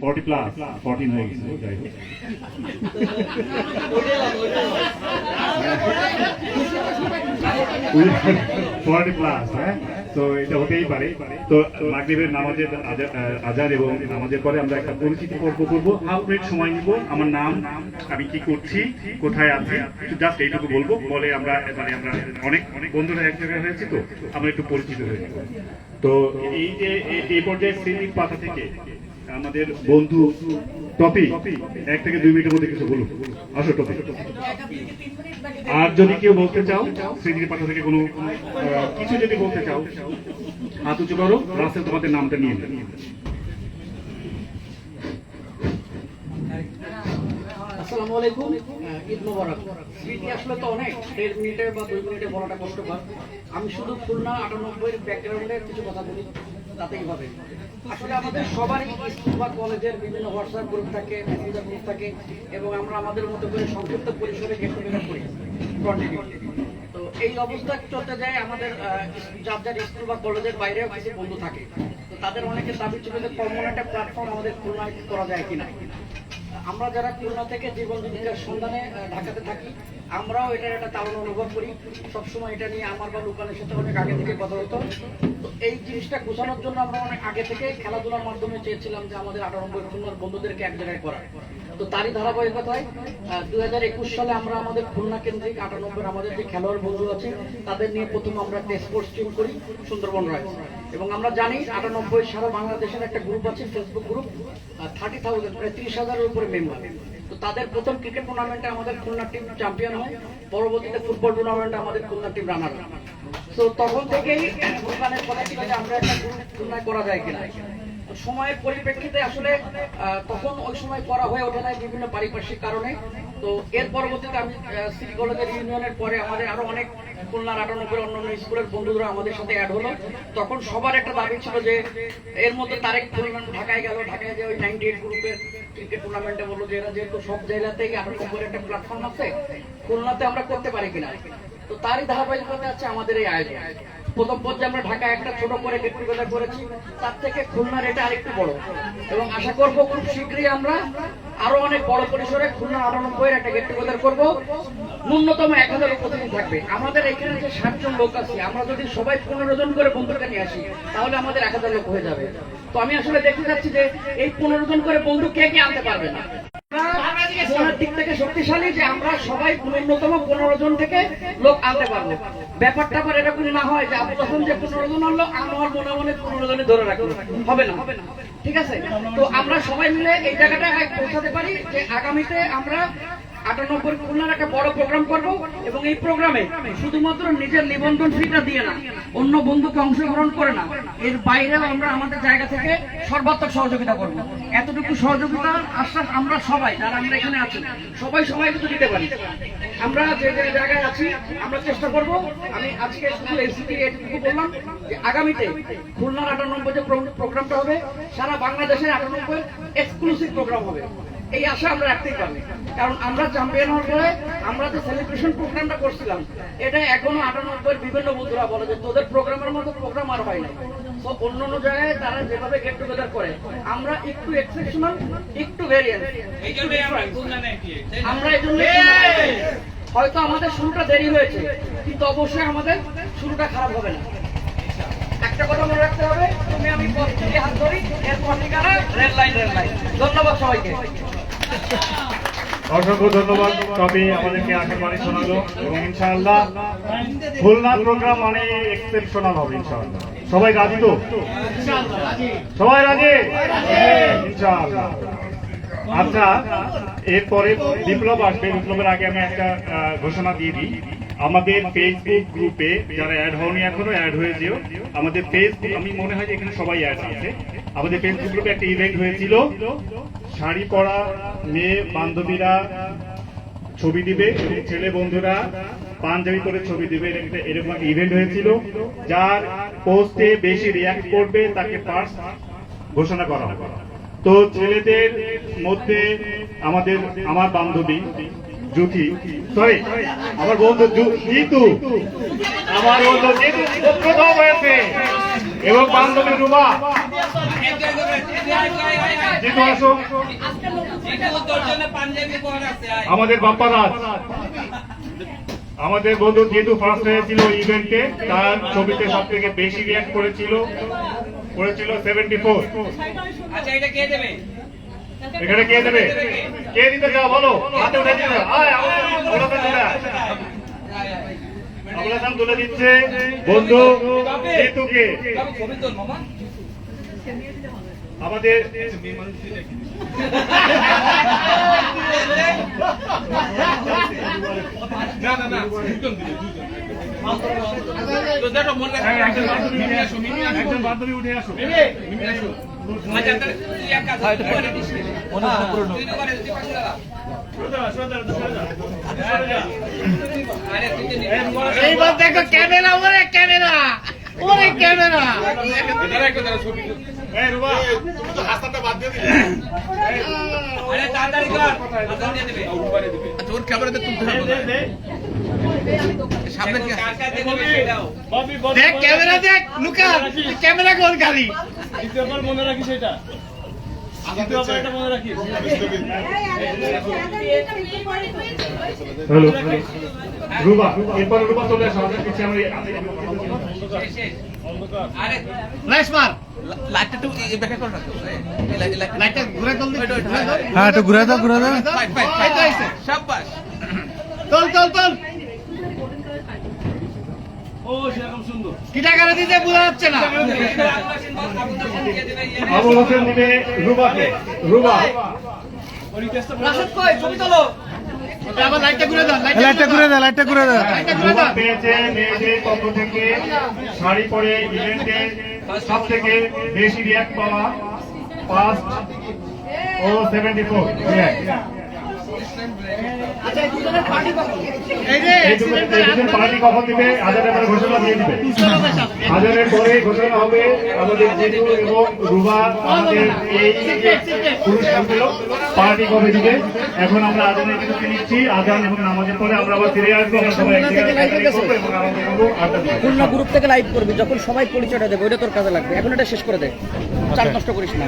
Forty plus fourteen হয়ে গেছে যাই হোক ফর্টি প্লাস হ্যাঁ তো এটা হতেই পারে। তো মাগরিবের নামাজের আজা- আজান এবং নামাজের পরে আমরা একটা পরিচিতি পর্ব করব। হাফ মিনিট সময় নিব। আমার নাম, আমি কি করছি, কোথায় আছি? জাস্ট এইটুকু বলব। বলে আমরা মানে আমরা অনেক অনেক বন্ধুরা এক জায়গায় হয়েছে তো, আমরা একটু পরিচিত হয়ে তো এই যে, এই- পর্যায়ে স্মৃতির পাতা থেকে আমাদের বন্ধু টপি, এক থেকে দুই মিনিটের মধ্যে কিছু বলুন আসো টপি। আর যদি কেউ বলতে চাও, স্মৃতির পাতা থেকে কোনো কিছু যদি বলতে চাও, হাত উঁচু করো, রাস্তায় তোমাদের নামটা নিয়ে আমি শুধু খুলনা আটানব্বই ব্যাকগ্রাউন্ডের কিছু কথা বলি। তো এই অবস্থা চলতে যায়, আমাদের যার স্কুল বা কলেজের বাইরেও কিছু থাকে। তাদের অনেকের দাবি ছিল যে কমন একটা প্ল্যাটফর্ম আমাদের করা যায় কিনা। আমরা যারা খুলনা থেকে জীবন জীবিকার সন্ধানে ঢাকাতে থাকি, আমরাও এটার একটা তারণ অনুভব করি। সবসময় এটা নিয়ে আমার বা লোকালের সাথে অনেক আগে থেকে কথা হতো। তো এই জিনিসটা গোছানোর জন্য আমরা অনেক আগে থেকে খেলাধুলার মাধ্যমে চেয়েছিলাম যে আমাদের আটানব্বই খুলনার বন্ধুদেরকে এক জায়গায় করা তো তারই ধারাবাহিকতায় দুই হাজার একুশ সালে আমরা আমাদের খুলনা কেন্দ্রিক আটানব্বই, আমাদের যে খেলোয়াড় বন্ধু আছে, তাদের নিয়ে প্রথম আমরা টেস্ট স্পোর্টস টিম করি সুন্দরবন রাইস এবং আমরা জানি আটানব্বই সারা বাংলাদেশের একটা গ্রুপ আছে ফেসবুক গ্রুপ থার্টি থাউজেন্ড প্রায় তিরিশ হাজারের উপরে মেম্বার তো তাদের প্রথম ক্রিকেট টুর্নামেন্টে আমাদের খুলনা টিম চ্যাম্পিয়ন হয়, পরবর্তীতে ফুটবল টুর্নামেন্টে আমাদের খুলনা টিম রানার তো তখন থেকেই ছিল যে আমরা একটা গ্রুপ খুলনায় করা যায় কিনা। সময়ের পরিপ্রেক্ষিতে আসলে তখন ওই সময় করা হয়ে ওঠে নাই বিভিন্ন পারিপার্শ্বিক কারণে। তো এর পরবর্তীতে আমি সিটি কলেজের ইউনিয়নের পরে আমাদের আরও অনেক খুলনার আটানব্বই অন্যান্য স্কুলের বন্ধুরা আমাদের সাথে অ্যাড হলো। তখন সবার একটা দাবি ছিল যে, এর মধ্যে তারেক পরিমাণ ঢাকায় গেল, ঢাকায় যে ওই নাইনটি এইট গ্রুপের ক্রিকেট টুর্নামেন্টে বলল যে, এরা যেহেতু সব জায়গাতেই আটানব্বই একটা প্ল্যাটফর্ম আছে, খুলনাতে আমরা করতে পারি কিনা? তো তারই ধারাবাহিকতা আছে আমাদের এই আয়োজন। প্রথম পর্যায়ে আমরা ঢাকা একটা ছোট করে গেট টুগেদার করেছি, তার থেকে খুলনার এটা আরেকটু বড়। এবং আশা করব খুব শীঘ্রই আমরা আরও অনেক বড় পরিসরে খুলনা আটানব্বই একটা গেট টুগেদার করব। ন্যূনতম এক হাজার প্রতিদিন থাকবে। আমাদের এখানে যে ষাট জন লোক আছে, আমরা যদি সবাই পনেরো জন করে বন্ধুকে নিয়ে আসি, তাহলে আমাদের এক হাজার লোক হয়ে যাবে। তো আমি আসলে দেখতে চাচ্ছি যে এই পনেরো জন করে বন্ধু কে কে আনতে পারবে না? মনের দিক থেকে শক্তিশালী যে আমরা সবাই ন্যূনতম পনেরো জন থেকে লোক আনতে পারব। ব্যাপারটা আবার এরকমই না হয় যে আপনি যখন যে পনেরো জন আনলো, আমার মনে মনে পনেরো জনে ধরে রাখব। হবে না। হবে না ঠিক আছে? তো আমরা সবাই মিলে এই জায়গাটা পৌঁছাতে পারি যে আগামীতে আমরা আটানব্বই খুলনার একটা বড় প্রোগ্রাম করব এবং এই প্রোগ্রামে শুধুমাত্র নিজের নিবন্ধন ফিটা দিয়ে না, অন্য বন্ধুকে অংশগ্রহণ করে না, এর বাইরেও আমরা আমাদের জায়গা থেকে সর্বাত্মক সহযোগিতা করব। এতটুকু সহযোগিতার আশ্বাস আমরা সবাই, যারা আমরা এখানে আছি, সবাই সবাই কিন্তু দিতে পারি। আমরা যে যে জায়গায় আছি, আমরা চেষ্টা করব, আমি আজকে শুধু এসিপি এটুকু বললাম যে আগামীতে খুলনার আটানব্বই যে প্রোগ্রামটা হবে, সারা বাংলাদেশের আটানব্বই এক্সক্লুসিভ প্রোগ্রাম হবে। এই আশা আমরা রাখতেই পারি কারণ আমরা চ্যাম্পিয়ন হওয়ার পরে আমরা যে সেলিব্রেশন প্রোগ্রামটা করছিলাম এটা এখনও আটানব্বই বিভিন্ন বন্ধুরা বলে যে তোদের প্রোগ্রামের মতো প্রোগ্রাম আর হয় না তো অন্য অন্য জায়গায় তারা যেভাবে গেট টুগেদার করে আমরা একটু এক্সেপশনাল একটু ভেরিয়েন্ট আমরা এই জন্য হয়তো আমাদের শুরুটা দেরি হয়েছে কিন্তু অবশ্যই আমাদের শুরুটা খারাপ হবে না। একটা কথা মনে রাখতে হবে তুমি আমি পথ হাত ধরি এরপর ঠিকানা রেল লাইন রেল লাইন ধন্যবাদ সবাইকে। অসংখ্য ধন্যবাদ। তবে আমাদেরকে আশা বাণী শোনালো এবং ইনশাআল্লাহ খুলনা প্রোগ্রাম মানে এক্সেপশনাল হবে ইনশাআল্লাহ। সবাই রাজি তো? সবাই রাজি? ইনশাআল্লাহ। আচ্ছা এরপরে বিপ্লব আসবে। বিপ্লবের আগে আমি একটা ঘোষণা দিয়ে দিই। আমাদের ফেসবুক গ্রুপে যারা অ্যাড হওনি এখনও অ্যাড হয়ে যেও। আমাদের ফেসবুক আমি মনে হয় যে এখানে সবাই অ্যাড আছে। আমাদের ফেসবুক গ্রুপে একটা ইভেন্ট হয়েছিল। শাড়ি পরা মেয়ে বান্ধবীরা ছবি দিবে এবং ছেলে বন্ধুরা পাঞ্জাবি করে ছবি দিবে একটা- এরকম একটা ইভেন্ট হয়েছিল। যার পোস্টে বেশি রিয়াক্ট করবে, তাকে ফার্স্ট ঘোষণা করা হবে। তো ছেলেদের মধ্যে আমাদের, আমার বান্ধবী জুথি সরি আমার বন্ধু জিতু, আমার বন্ধু জিতু, প্রথম হয়েছে। এবং বান্ধবী আসো আমাদের বাপ্পা রাজ আমাদের বন্ধু যেহেতু ফার্স্ট হয়েছিল ইভেন্টে তার ছবিতে সব থেকে বেশি রিয়াক্ট করেছিল। করেছিল সেভেন্টি ফোর এখানে কে দেবে? কে দিতে চাও? বলো। হাতে উঠে। আমরা তুলে দিচ্ছে বন্ধু যেহেতুকে আমাদের একজন বান্ধবী উঠে আসো আসো। এইবার দেখো ওরে ক্যামেরা ওরে ক্যামেরা। এই রুবা। আরে তাড়াতাড়ি কর। হাসান দিয়ে দেবে। তোর ক্যামেরাতে তুলতে হবে দে, দে। সামনে কি কার কার দিয়ে দেবে সেটাও দেখ ক্যামেরা দেখ লুকা ক্যামেরা কোন গাড়ি হ্যালো রুবা এরপর রুবা চলে আসো আমাদের পিছিয়ে আমরা হ্যাঁ একটু ঘুরে দাও ঘুরে দাও। চল চল চল কি টাকা দিতে বোঝা যাচ্ছে না। আবু হোসেন দিবে রুবাকে। রুবা কই? ছবি তোলো। লাইটটা ঘুরে দাও লাইটটা ঘুরে দাও লাইটটা ঘুরে দাও। লাইটটা ঘুরে রুবা দাও পেয়েছে মেয়েদের পক্ষ থেকে শাড়ি পরে ইভেন্টে সব থেকে বেশি রিয়াক্ট পাওয়া ফার্স্ট ও সেভেন্টি ফোর এই দুজন পার্টি কখন দিবে হাজারের পরে ঘোষণা দিয়ে দিবে। হাজারের পরে ঘোষণা হবে আমাদের জেঠু এবং রুবা আমাদের এই পুরস্কারগুলো পার্টি কবে দিবে। এখন আমরা আজানের কিছু নিচ্ছি আজান এবং নামাজের পরে আমরা আবার ফিরে আসব আমরা সবাই গ্রুপ থেকে লাইভ করবি যখন সবাই পরিচয়টা দেবে ওইটা তোর কাজে লাগবে। এখন এটা শেষ করে দে। চার নষ্ট করিস না।